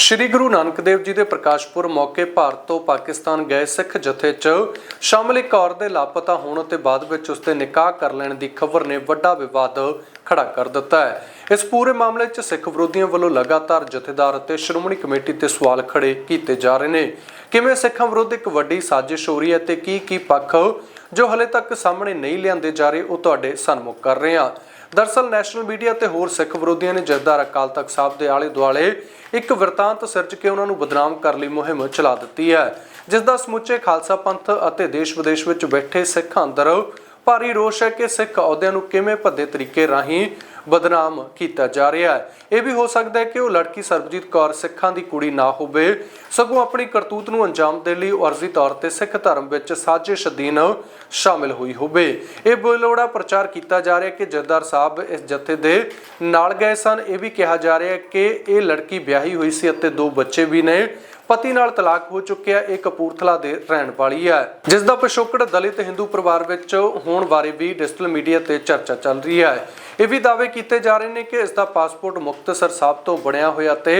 ਸ਼੍ਰੀ ਗੁਰੂ ਨਾਨਕ ਦੇਵ ਜੀ ਦੇ ਪ੍ਰਕਾਸ਼ ਪੁਰਬ ਮੌਕੇ ਭਾਰਤ ਤੋਂ ਪਾਕਿਸਤਾਨ ਗਏ ਸਿੱਖ ਜਥੇ 'ਚ ਸ਼ਾਮਲ ਇੱਕ ਔਰਤ ਦੇ ਲਾਪਤਾ ਹੋਣ ਅਤੇ ਬਾਅਦ ਵਿੱਚ ਉਸ ਦੇ ਨਿਕਾਹ ਕਰ ਲੈਣ ਦੀ ਖਬਰ ਨੇ ਵੱਡਾ ਵਿਵਾਦ ਖੜਾ ਕਰ ਦਿੱਤਾ ਹੈ। ਇਸ ਪੂਰੇ ਮਾਮਲੇ 'ਚ ਸਿੱਖ ਵਿਰੋਧੀਆਂ ਵੱਲੋਂ ਲਗਾਤਾਰ ਜਥੇਦਾਰ ਅਤੇ ਸ਼੍ਰੋਮਣੀ ਕਮੇਟੀ ਤੇ ਸਵਾਲ ਖੜੇ ਕੀਤੇ ਜਾ ਰਹੇ ਨੇ। ਕਿਵੇਂ ਸਿੱਖਾਂ ਵਿਰੁੱਧ ਇੱਕ ਵੱਡੀ ਸਾਜ਼ਿਸ਼ ਹੋ ਰਹੀ ਹੈ ਤੇ ਕੀ ਕੀ ਪੱਖ ਜੋ ਹਲੇ ਤੱਕ ਸਾਹਮਣੇ ਨਹੀਂ ਲਿਆਂਦੇ ਜਾ ਰਹੇ, ਉਹ ਤੁਹਾਡੇ ਸਨਮੁਖ ਕਰ ਰਹੇ ਹਾਂ। ਦਰਸਲ ਨੈਸ਼ਨਲ ਮੀਡੀਆ ਤੇ ਹੋਰ ਸਿੱਖ ਵਿਰੋਧੀਆਂ ਨੇ ਜਥੇਦਾਰ ਅਕਾਲ ਤਖਤ ਸਾਹਿਬ ਦੇ ਆਲੇ ਦੁਆਲੇ ਇੱਕ ਵਰਤਾਂਤ ਸਿਰਜ ਕੇ ਉਹਨਾਂ ਨੂੰ ਬਦਨਾਮ ਕਰਨ ਲਈ ਮੁਹਿੰਮ ਚਲਾ ਦਿੱਤੀ ਹੈ ਜਿਸ ਦਾ ਸਮੁੱਚੇ ਖਾਲਸਾ ਪੰਥ ਅਤੇ ਦੇਸ਼ ਵਿਦੇਸ਼ ਵਿੱਚ ਬੈਠੇ ਸਿੱਖਾਂ ਅੰਦਰ ਭਾਰੀ ਰੋਸ਼ ਹੈ ਕਿ ਸਿੱਖ ਅਹੁਦਿਆਂ ਨੂੰ ਕਿਵੇਂ ਭੱਦੇ ਤਰੀਕੇ ਰਾਹੀਂ ਬਦਨਾਮ ਕੀਤਾ ਜਾ ਰਿਹਾ ਹੈ। ਇਹ ਵੀ ਹੋ ਸਕਦਾ ਹੈ ਕਿ ਉਹ ਲੜਕੀ ਸਰਬਜੀਤ ਕੌਰ ਸਿੱਖਾਂ ਦੀ ਕੁੜੀ ਨਾ ਹੋਵੇ। ਸਗੋਂ ਆਪਣੀ ਕਰਤੂਤ ਨੂੰ ਅੰਜਾਮ ਦੇਣ ਲਈ ਉਹ ਅਰਜ਼ੀ ਤੌਰ ਤੇ ਸਿੱਖ ਧਰਮ ਵਿੱਚ ਸਾਜ਼ਿਸ਼ ਅਧੀਨ ਸ਼ਾਮਿਲ ਹੋਈ ਹੋਵੇ। ਇਹ ਬੇਲੋੜਾ ਪ੍ਰਚਾਰ ਕੀਤਾ ਜਾ ਰਿਹਾ ਕਿ ਜੱਦਾਰ ਸਾਹਿਬ ਇਸ ਜਥੇ ਦੇ ਨਾਲ ਗਏ ਸਨ। ਇਹ ਵੀ ਕਿਹਾ ਜਾ ਰਿਹਾ ਕਿ ਇਹ ਲੜਕੀ ਵਿਆਹੀ ਹੋਈ ਸੀ ਅਤੇ ਦੋ ਬੱਚੇ ਵੀ ਨੇ। ਪਤੀ ਨਾਲ ਤਲਾਕ ਹੋ ਚੁੱਕਿਆ, ਇਹ ਕਪੂਰਥਲਾ ਦੇ ਰਹਿਣ ਵਾਲੀ ਹੈ। ਜਿਸ ਦਾ ਪਿਛੋਕੜ ਦਲਿਤ ਹਿੰਦੂ ਪਰਿਵਾਰ ਵਿੱਚ ਹੋਣ ਬਾਰੇ ਵੀ ਡਿਜੀਟਲ ਮੀਡੀਆ ਤੇ ਚਰਚਾ ਚੱਲ ਰਹੀ ਹੈ। ਇਹ ਵੀ ਦਾਅਵੇ ਕੀਤੇ ਜਾ ਰਹੇ ਨੇ ਕਿ ਇਸ ਦਾ ਪਾਸਪੋਰਟ ਮੁਕਤਸਰ ਸਾਹਿਬ ਤੋਂ ਬਣਿਆ ਹੋਇਆ ਤੇ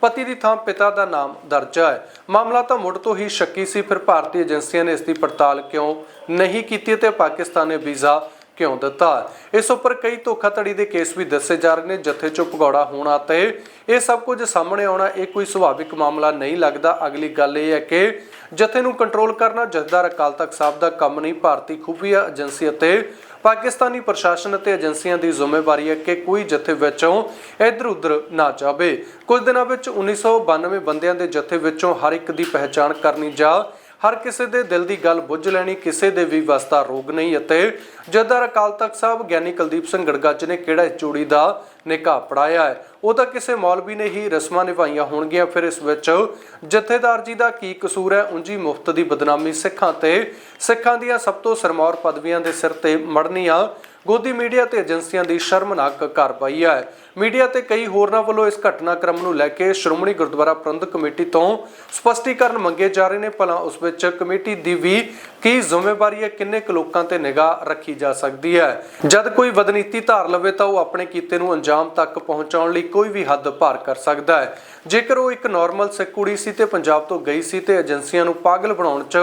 ਪਤੀ ਦੀ ਥਾਂ ਪਿਤਾ ਦਾ ਨਾਮ ਦਰਜ ਹੈ। ਮਾਮਲਾ ਤਾਂ ਮੁੱਢ ਤੋਂ ਹੀ ਸ਼ੱਕੀ ਸੀ, ਫਿਰ ਭਾਰਤੀ ਏਜੰਸੀਆਂ ਨੇ ਇਸ ਦੀ ਪੜਤਾਲ ਕਿਉਂ ਨਹੀਂ ਕੀਤੀ ਤੇ ਪਾਕਿਸਤਾਨ ਨੇ ਵੀਜ਼ਾ ਕਿਉਂ ਦਿੱਤਾ? ਇਸ ਉੱਪਰ ਕਈ ਧੋਖਾਧੜੀ ਦੇ ਕੇਸ ਵੀ ਦੱਸੇ ਜਾ ਰਹੇ ਨੇ, ਜਥੇ ਚੋਂ ਭਗੌੜਾ ਹੋਣਾ ਤੇ ਇਹ ਸਭ ਕੁਝ ਸਾਹਮਣੇ ਆਉਣਾ, ਇਹ ਕੋਈ ਸੁਭਾਵਿਕ ਮਾਮਲਾ ਨਹੀਂ ਲੱਗਦਾ। ਅਗਲੀ ਗੱਲ ਇਹ ਹੈ ਕਿ ਜਥੇ ਨੂੰ ਕੰਟਰੋਲ ਕਰਨਾ, ਜਥੇਦਾਰ ਅਕਾਲ ਤਖਤ ਸਾਹਿਬ ਦਾ ਕੰਮ ਨਹੀਂ, ਭਾਰਤੀ ਖੁਫੀਆ ਏਜੰਸੀ ਅਤੇ ਪਾਕਿਸਤਾਨੀ ਪ੍ਰਸ਼ਾਸਨ ਅਤੇ ਏਜੰਸੀਆਂ ਦੀ ਜ਼ਿੰਮੇਵਾਰੀ ਹੈ ਕਿ ਕੋਈ ਜਥੇ ਵਿੱਚੋਂ ਇੱਧਰ ਉੱਧਰ ਨਾ ਜਾਵੇ। ਕੁਝ ਦਿਨਾਂ ਵਿੱਚ 1992 ਬੰਦਿਆਂ ਦੇ ਜਥੇ ਵਿੱਚੋਂ ਹਰ ਇੱਕ ਦੀ ਪਹਿਚਾਣ ਕਰਨੀ ਜਾਂ ਹਰ ਕਿਸੇ ਦੇ ਦਿਲ ਦੀ ਗੱਲ ਬੁੱਝ ਲੈਣੀ, ਕਿਸੇ ਦੇ ਵੀ ਵਸਤਾ ਰੋਗ ਨਹੀਂ ਅਤੇ ਜਦਰ ਅਕਾਲ ਤਖਤ ਸਾਹਿਬ ਗਿਆਨੀ ਕੁਲਦੀਪ ਸਿੰਘ ਗੜਗੱਜ ਨੇ ਕਿਹੜਾ ਚੂੜੀ ਦਾ ਨਿਕਾਹ ਪੜਾਇਆ ਹੈ? ਉਹ ਤਾਂ ਕਿਸੇ ਮੌਲਵੀ ਨੇ ਹੀ ਰਸਮਾਂ ਨਿਭਾਈਆਂ ਹੋਣਗੀਆਂ। ਫਿਰ ਇਸ ਵਿੱਚ ਜਥੇਦਾਰ ਜੀ ਦਾ ਕੀ ਕਸੂਰ ਹੈ? ਉਂਜੀ ਮੁਫਤ ਦੀ ਬਦਨਾਮੀ ਸਿੱਖਾਂ ਤੇ ਸਿੱਖਾਂ ਦੀਆਂ ਸਭ ਤੋਂ ਸਰਮੌਰ ਪਦਵੀਆਂ ਦੇ ਸਿਰ ਤੇ ਮੜਨੀਆਂ ਗੋਦੀ ਮੀਡੀਆ ਤੇ ਏਜੰਸੀਆਂ ਦੀ ਸ਼ਰਮਨਾਕ ਕਾਰਵਾਈ ਹੈ ਮੀਡੀਆ ਤੇ ਕਈ ਹੋਰਨਾਂ ਵੱਲੋਂ ਇਸ ਘਟਨਾਕ੍ਰਮ ਨੂੰ ਲੈ ਕੇ ਸ਼੍ਰੋਮਣੀ ਗੁਰਦੁਆਰਾ ਪ੍ਰਬੰਧਕ ਕਮੇਟੀ ਤੋਂ ਸਪਸ਼ਟੀਕਰਨ ਮੰਗੇ ਜਾ ਰਹੇ ਨੇ। ਭਲਾ ਉਸ ਵਿੱਚ ਕਮੇਟੀ ਦੀ ਵੀ ਕੀ ਜ਼ਿੰਮੇਵਾਰੀ ਹੈ, ਕਿੰਨੇ ਕੁ ਲੋਕਾਂ ਤੇ ਨਿਗਾਹ ਰੱਖੀ ਜਾ ਸਕਦੀ ਹੈ। ਜਦ ਕੋਈ ਵਦਨੀਤੀ ਧਾਰ ਲਵੇ ਤਾਂ ਉਹ ਆਪਣੇ ਕੀਤੇ ਨੂੰ ਅੰਜਾਮ ਤੱਕ ਪਹੁੰਚਾਉਣ ਲਈ ਕੋਈ ਵੀ ਹੱਦ ਪਾਰ ਕਰ ਸਕਦਾ ਹੈ। ਜੇਕਰ ਉਹ ਇੱਕ ਨਾਰਮਲ ਸਿੱਖ ਕੁੜੀ ਸੀ ਤੇ ਪੰਜਾਬ ਤੋਂ ਗਈ ਸੀ ਤੇ ਏਜੰਸੀਆਂ ਨੂੰ ਪਾਗਲ ਬਣਾਉਣ 'ਚ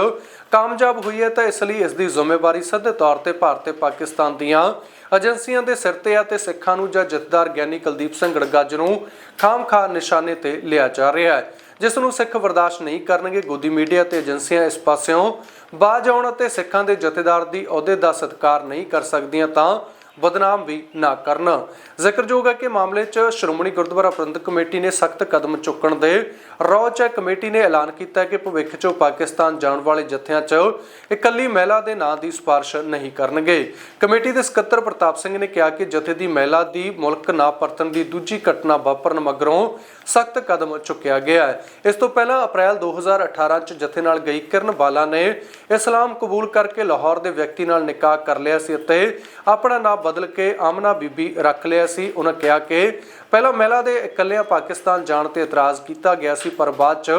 ਕਾਮਯਾਬ ਹੋਈ ਹੈ, ਤਾਂ ਇਸ ਲਈ ਇਸ ਦੀ ਜ਼ਿੰਮੇਵਾਰੀ ਸਿੱਧੇ ਤੌਰ ਤੇ ਭਾਰਤ ਤੇ ਪਾਕਿਸਤਾਨ ਦੀਆਂ ਏਜੰਸੀਆਂ ਦੇ ਸਿਰ ਤੇ ਆ ਤੇ ਸਿੱਖਾਂ ਨੂੰ ਜਾਂ ਜਥੇਦਾਰ ਗਿਆਨੀ ਕੁਲਦੀਪ ਸਿੰਘ ਗੜਗੱਜ ਨੂੰ ਖਾਮਖਾ ਨਿਸ਼ਾਨੇ ਤੇ ਲਿਆ ਜਾ ਰਿਹਾ ਹੈ। ਜਿਸ ਨੂੰ ਸਿੱਖ ਬਰਦਾਸ਼ਤ ਨਹੀਂ ਕਰਨਗੇ, ਗੋਦੀ ਮੀਡੀਆ ਤੇ ਏਜੰਸੀਆਂ ਇਸ ਪਾਸਿਓਂ ਬਾਜ ਆਉਣ ਅਤੇ ਸਿੱਖਾਂ ਦੇ ਜਥੇਦਾਰ ਦੀ ਅਹੁਦੇ ਦਾ ਸਤਿਕਾਰ ਨਹੀਂ ਕਰ ਸਕਦੀਆਂ, ਤਾਂ ਬਦਨਾਮ ਵੀ ਨਾ ਕਰਨ। ਜ਼ਿਕਰਯੋਗ ਹੈ ਕਿ ਮਾਮਲੇ 'ਚ ਸ਼੍ਰੋਮਣੀ ਗੁਰਦੁਆਰਾ ਪ੍ਰਬੰਧਕ ਕਮੇਟੀ ਨੇ ਸਖਤ ਕਦਮ ਚੁੱਕਣ ਦੇ ਰੌ 'ਚ ਕਮੇਟੀ ਨੇ ਐਲਾਨ ਕੀਤਾ ਕਿ ਭਵਿੱਖ 'ਚ ਪਾਕਿਸਤਾਨ ਜਾਣ ਵਾਲੇ ਜਥਿਆਂ 'ਚ ਇਕੱਲੀ ਮਹਿਲਾ ਦੇ ਨਾਂ ਦੀ ਸਿਫਾਰਿਸ਼ ਨਹੀਂ ਕਰਨਗੇ। ਕਮੇਟੀ ਦੇ ਸਕੱਤਰ ਪ੍ਰਤਾਪ ਸਿੰਘ ਨੇ ਕਿਹਾ ਕਿ ਜਥੇ ਦੀ ਮਹਿਲਾ ਦੀ ਮੁਲਕ ਨਾ ਪਰਤਣ ਦੀ ਦੂਜੀ ਘਟਨਾ ਵਾਪਰਨ ਮਗਰੋਂ ਸਖਤ ਕਦਮ ਚੁੱਕਿਆ ਗਿਆ ਹੈ। ਇਸ ਤੋਂ ਪਹਿਲਾਂ ਅਪ੍ਰੈਲ 2018 ਚ ਜਥੇ ਨਾਲ ਗਈ ਕਿਰਨ ਬਾਲਾ ਨੇ ਇਸਲਾਮ ਕਬੂਲ ਕਰਕੇ ਲਾਹੌਰ ਦੇ ਵਿਅਕਤੀ ਨਾਲ ਨਿਕਾਹ ਕਰ ਲਿਆ ਸੀ ਅਤੇ ਆਪਣਾ ਨਾਮ ਬਦਲ ਕੇ ਆਮਨਾ ਬੀਬੀ ਰੱਖ ਲਿਆ ਸੀ। ਉਹਨਾਂ ਕਿਹਾ ਕਿ ਪਹਿਲਾਂ ਮਹਿਲਾ ਦੇ ਇਕੱਲਿਆਂ ਪਾਕਿਸਤਾਨ ਜਾਣ ਤੇ ਇਤਰਾਜ਼ ਕੀਤਾ ਗਿਆ ਸੀ, ਪਰ ਬਾਅਦ ਚ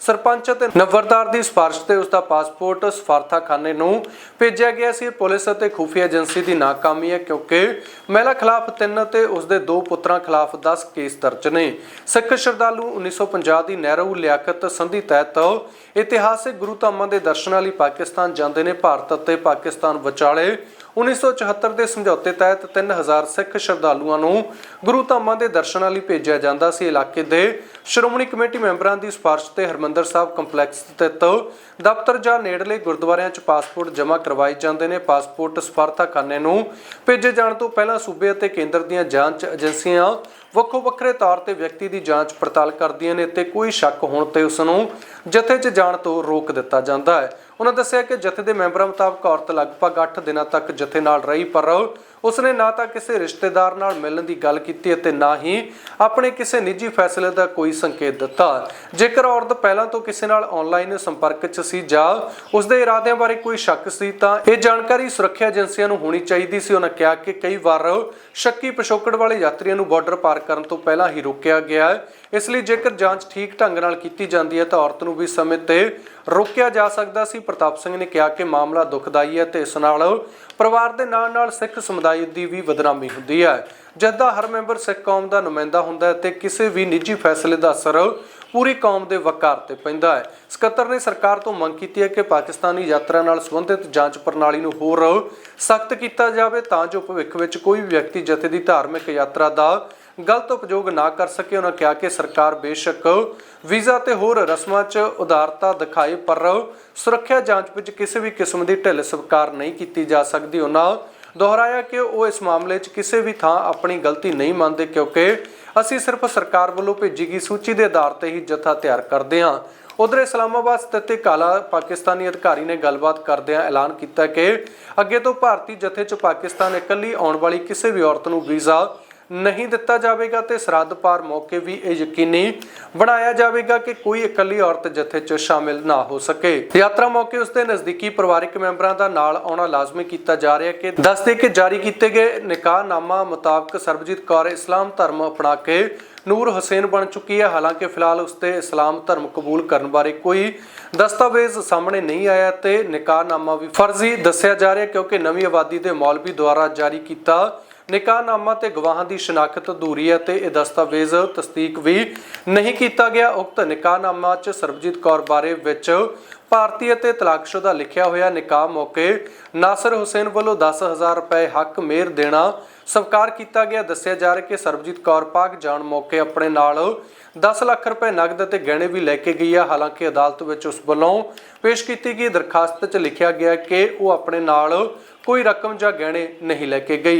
ਸਰਪੰਚ ਅਤੇ ਨੰਬਰਦਾਰ ਦੀ ਸਿਫਾਰਿਸ਼ ਤੇ ਉਸ ਦਾ ਪਾਸਪੋਰਟ ਸਫਾਰਤਾਖਾਨੇ ਨੂੰ ਭੇਜਿਆ ਗਿਆ ਸੀ। ਪੁਲਿਸ ਅਤੇ ਖੁਫੀਆ ਏਜੰਸੀ ਦੀ ਨਾਕਾਮੀ ਹੈ ਕਿਉਂਕਿ ਮਹਿਲਾ ਖਿਲਾਫ ਤਿੰਨ ਤੇ ਉਸ ਦੇ ਦੋ ਪੁੱਤਰਾਂ ਖਿਲਾਫ 10 ਕੇਸ ਦਰਜ ਨੇ। ਸਿੱਖ ਸ਼ਰਧਾਲੂ 1950 ਦੀ ਨਹਿਰੂ ਲਿਆਕਤ ਸੰਧੀ ਤਹਿਤ ਇਤਿਹਾਸਿਕ ਗੁਰੂ ਧਾਮਾਂ ਦੇ ਦਰਸ਼ਨਾਂ ਲਈ ਪਾਕਿਸਤਾਨ ਜਾਂਦੇ ਨੇ। ਭਾਰਤ ਅਤੇ ਪਾਕਿਸਤਾਨ ਵਿਚਾਲੇ 1974 ਦੇ ਸਮਝੌਤੇ ਤਹਿਤ 3000 ਸਿੱਖ ਸ਼ਰਧਾਲੂਆਂ ਨੂੰ ਗੁਰੂ ਧਾਮਾਂ ਦੇ ਦਰਸ਼ਨਾਂ ਲਈ ਭੇਜਿਆ ਜਾਂਦਾ ਸੀ। ਇਲਾਕੇ ਦੇ ਸ਼੍ਰੋਮਣੀ ਕਮੇਟੀ ਮੈਂਬਰਾਂ ਦੀ ਸਿਫਾਰਿਸ਼ ਤੇ ਹਰਮੰਦਰ ਸਾਹਿਬ ਕੰਪਲੈਕਸ ਸਥਿਤ ਦਫ਼ਤਰ ਜਾਂ ਨੇੜਲੇ ਗੁਰਦੁਆਰਿਆਂ 'ਚ ਪਾਸਪੋਰਟ ਜਮ੍ਹਾਂ ਕਰਵਾਏ ਜਾਂਦੇ ਨੇ। ਪਾਸਪੋਰਟ ਸਫਾਰਤਾਖਾਨੇ ਨੂੰ ਭੇਜੇ ਜਾਣ ਤੋਂ ਪਹਿਲਾਂ ਸੂਬੇ ਅਤੇ ਕੇਂਦਰ ਦੀਆਂ ਜਾਂਚ ਏਜੰਸੀਆਂ ਵੱਖੋ ਵੱਖਰੇ ਤੌਰ ਤੇ ਵਿਅਕਤੀ ਦੀ ਜਾਂਚ ਪੜਤਾਲ ਕਰਦੀਆਂ ਨੇ ਤੇ ਕੋਈ ਸ਼ੱਕ ਹੋਣ ਤੇ ਉਸ ਨੂੰ ਜਥੇ 'ਚ ਜਾਣ ਤੋਂ ਰੋਕ ਦਿੱਤਾ ਜਾਂਦਾ ਹੈ। ਉਹਨਾਂ ਦੱਸਿਆ ਕਿ ਜਥੇ ਦੇ ਮੈਂਬਰਾਂ ਮੁਤਾਬਕ ਔਰਤ ਲਗਭਗ 8 ਦਿਨਾਂ ਤੱਕ ਜਥੇ ਨਾਲ ਰਹੀ, ਪਰ ਉਸਨੇ ਨਾ ਤਾਂ ਕਿਸੇ ਰਿਸ਼ਤੇਦਾਰ ਨਾਲ ਮਿਲਣ ਦੀ ਗੱਲ ਕੀਤੀ ਅਤੇ ਨਾ ਹੀ ਆਪਣੇ ਕਿਸੇ ਨਿੱਜੀ ਫੈਸਲੇ ਦਾ ਕੋਈ ਸੰਕੇਤ ਦਿੱਤਾ। ਜੇਕਰ ਔਰਤ ਪਹਿਲਾਂ ਤੋਂ ਕਿਸੇ ਨਾਲ ਆਨਲਾਈਨ ਸੰਪਰਕ 'ਚ ਸੀ ਜਾਂ ਉਸਦੇ ਇਰਾਦਿਆਂ ਬਾਰੇ ਕੋਈ ਸ਼ੱਕ ਸੀ, ਤਾਂ ਇਹ ਜਾਣਕਾਰੀ ਸੁਰੱਖਿਆ ਏਜੰਸੀਆਂ ਨੂੰ ਹੋਣੀ ਚਾਹੀਦੀ ਸੀ। ਉਹਨਾਂ ਕਿਹਾ ਕਿ ਕਈ ਵਾਰ ਸ਼ੱਕੀ ਪਿਛੋਕੜ ਵਾਲੇ ਯਾਤਰੀਆਂ ਨੂੰ ਬਾਰਡਰ ਪਾਰ ਕਰਨ ਤੋਂ ਪਹਿਲਾਂ ਹੀ ਰੋਕਿਆ ਗਿਆ ਇਸ ਲਈ ਜੇਕਰ ਜਾਂਚ ਠੀਕ ਢੰਗ ਨਾਲ ਕੀਤੀ ਜਾਂਦੀ ਹੈ ਤਾਂ ਔਰਤ ਨੂੰ ਵੀ ਸਮੇਂ ਤੇ ਰੋਕਿਆ ਜਾ ਸਕਦਾ ਸੀ। ਪ੍ਰਤਾਪ ਸਿੰਘ ਨੇ ਕਿਹਾ ਕਿ ਮਾਮਲਾ ਦੁਖਦਾਈ ਹੈ ਤੇ ਇਸ ਨਾਲ ਪਰਿਵਾਰ ਦੇ ਨਾਲ ਨਾਲ ਸਿੱਖ ਸਮੁਦਾਇ ਦੀ ਵੀ ਬਦਨਾਮੀ ਹੁੰਦੀ ਹੈ। ਜਦ ਹਰ ਮੈਂਬਰ ਸਿੱਖ ਕੌਮ ਦਾ ਨੁਮਾਇੰਦਾ ਹੁੰਦਾ ਹੈ ਤੇ ਕਿਸੇ ਵੀ ਨਿੱਜੀ ਫੈਸਲੇ ਦਾ ਅਸਰ ਪੂਰੀ ਕੌਮ ਦੇ ਵਕਾਰ ਤੇ ਪੈਂਦਾ ਹੈ। ਸਕੱਤਰ ਨੇ ਸਰਕਾਰ ਤੋਂ ਮੰਗ ਕੀਤੀ ਹੈ ਕਿ ਪਾਕਿਸਤਾਨੀ ਯਾਤਰਾ ਨਾਲ ਸੰਬੰਧਿਤ ਜਾਂਚ ਪ੍ਰਣਾਲੀ ਨੂੰ ਹੋਰ ਸਖਤ ਕੀਤਾ ਜਾਵੇ ਤਾਂ ਜੋ ਭਵਿੱਖ ਵਿੱਚ ਕੋਈ ਵੀ ਵਿਅਕਤੀ ਜਥੇ ਦੀ ਧਾਰਮਿਕ ਯਾਤਰਾ ਦਾ ਗਲਤ ਉਪਯੋਗ ਨਾ ਕਰ ਸਕੇ, ਉਹਨਾਂ ਕਿਹਾ ਕਿ ਸਰਕਾਰ ਬੇਸ਼ੱਕ ਵੀਜ਼ਾ ਤੇ ਹੋਰ ਰਸਮਾਂ 'ਚ ਉਦਾਰਤਾ ਦਿਖਾਏ ਪਰ ਸੁਰੱਖਿਆ ਜਾਂਚ ਵਿੱਚ ਕਿਸੇ ਵੀ ਕਿਸਮ ਦੀ ਢਿੱਲ ਸਵੀਕਾਰ ਨਹੀਂ ਕੀਤੀ ਜਾ ਸਕਦੀ। ਉਹਨਾਂ ਦੁਹਰਾਇਆ ਕਿ ਉਹ ਇਸ ਮਾਮਲੇ 'ਚ ਕਿਸੇ ਵੀ ਥਾਂ ਆਪਣੀ ਗਲਤੀ ਨਹੀਂ ਮੰਨਦੇ, ਕਿਉਂਕਿ ਅਸੀਂ ਸਿਰਫ ਸਰਕਾਰ ਵੱਲੋਂ ਭੇਜੀ ਗਈ ਸੂਚੀ ਦੇ ਆਧਾਰ ਤੇ ਹੀ ਜਥਾ ਤਿਆਰ ਕਰਦੇ ਹਾਂ। ਉਧਰ ਇਸਲਾਮਾਬਾਦ ਸਥਿਤ ਕਾਲਾ ਪਾਕਿਸਤਾਨੀ ਅਧਿਕਾਰੀ ਨੇ ਗੱਲਬਾਤ ਕਰਦਿਆਂ ਐਲਾਨ ਕੀਤਾ ਕਿ ਅੱਗੇ ਤੋਂ ਭਾਰਤੀ ਜਥੇ 'ਚ ਪਾਕਿਸਤਾਨ ਇਕੱਲੀ ਆਉਣ ਵਾਲੀ ਕਿਸੇ ਵੀ ਔਰਤ ਨੂੰ ਵੀਜ਼ਾ ਨਹੀਂ ਦਿੱਤਾ ਜਾਵੇਗਾ ਤੇ ਸਰਹੱਦ ਪਾਰ ਮੌਕੇ ਵੀ ਇਹ ਯਕੀਨੀ ਬਣਾਇਆ ਜਾਵੇਗਾ ਕਿ ਕੋਈ ਇਕੱਲੀ ਔਰਤ ਜਥੇ 'ਚ ਸ਼ਾਮਿਲ ਨਾ ਹੋ ਸਕੇ। ਯਾਤਰਾ ਮੌਕੇ ਉਸਦੇ ਨਜ਼ਦੀਕੀ ਪਰਿਵਾਰਕ ਮੈਂਬਰਾਂ ਦਾ ਨਾਲ ਆਉਣਾ ਲਾਜ਼ਮੀ ਕੀਤਾ ਜਾ ਰਿਹਾ ਕਿ ਦੱਸਦੇ ਕਿ ਜਾਰੀ ਕੀਤੇ ਗਏ ਨਿਕਾਹਨਾਮਾ ਮੁਤਾਬਕ ਸਰਬਜੀਤ ਕੌਰ ਇਸਲਾਮ ਧਰਮ ਅਪਣਾ ਕੇ ਨੂਰ ਹੁਸੈਨ ਬਣ ਚੁੱਕੀ ਹੈ। ਹਾਲਾਂਕਿ ਫਿਲਹਾਲ ਉਸਤੇ ਇਸਲਾਮ ਧਰਮ ਕਬੂਲ ਕਰਨ ਬਾਰੇ ਕੋਈ ਦਸਤਾਵੇਜ਼ ਸਾਹਮਣੇ ਨਹੀਂ ਆਇਆ ਤੇ ਨਿਕਾਹਨਾਮਾ ਵੀ ਫਰਜ਼ੀ ਦੱਸਿਆ ਜਾ ਰਿਹਾ ਕਿਉਂਕਿ ਨਵੀਂ ਆਬਾਦੀ ਦੇ ਮੌਲਵੀ ਦੁਆਰਾ ਜਾਰੀ ਕੀਤਾ ਨਿਕਾਹਨਾਮਾ ਤੇ ਗਵਾਹਾਂ ਦੀ ਸ਼ਨਾਖਤ ਅਧੂਰੀ ਹੈ ਤੇ ਇਹ ਦਸਤਾਵੇਜ਼ ਤਸਦੀਕ ਵੀ ਨਹੀਂ ਕੀਤਾ ਗਿਆ। ਉਕਤ ਨਿਕਾਹਨਾਮਾ 'ਚ ਸਰਬਜੀਤ ਕੌਰ ਬਾਰੇ ਵਿੱਚ ਭਾਰਤੀ ਅਤੇ ਤਲਾਕਸ਼ੁਦਾ ਲਿਖਿਆ ਹੋਇਆ ਨਿਕਾਹ ਮੌਕੇ ਨਾਸਰ ਹੁਸੈਨ ਵੱਲੋਂ 10000 ਰੁਪਏ ਹੱਕ ਮੇਰ ਦੇਣਾ ਸਵੀਕਾਰ ਕੀਤਾ ਗਿਆ। ਦੱਸਿਆ ਜਾ ਰਿਹਾ ਕਿ ਸਰਬਜੀਤ ਕੌਰ ਪਾਕ ਜਾਣ ਮੌਕੇ ਆਪਣੇ ਨਾਲ 10 ਲੱਖ ਰੁਪਏ ਨਗਦ ਅਤੇ ਗਹਿਣੇ ਵੀ ਲੈ ਕੇ ਗਈ ਹੈ। ਹਾਲਾਂਕਿ ਅਦਾਲਤ ਵਿੱਚ ਉਸ ਵੱਲੋਂ ਪੇਸ਼ ਕੀਤੀ ਗਈ ਦਰਖਾਸਤ 'ਚ ਲਿਖਿਆ ਗਿਆ ਕਿ ਉਹ ਆਪਣੇ ਨਾਲ ਕੋਈ ਰਕਮ ਜਾਂ ਗਹਿਣੇ ਨਹੀਂ ਲੈ ਕੇ ਗਈ।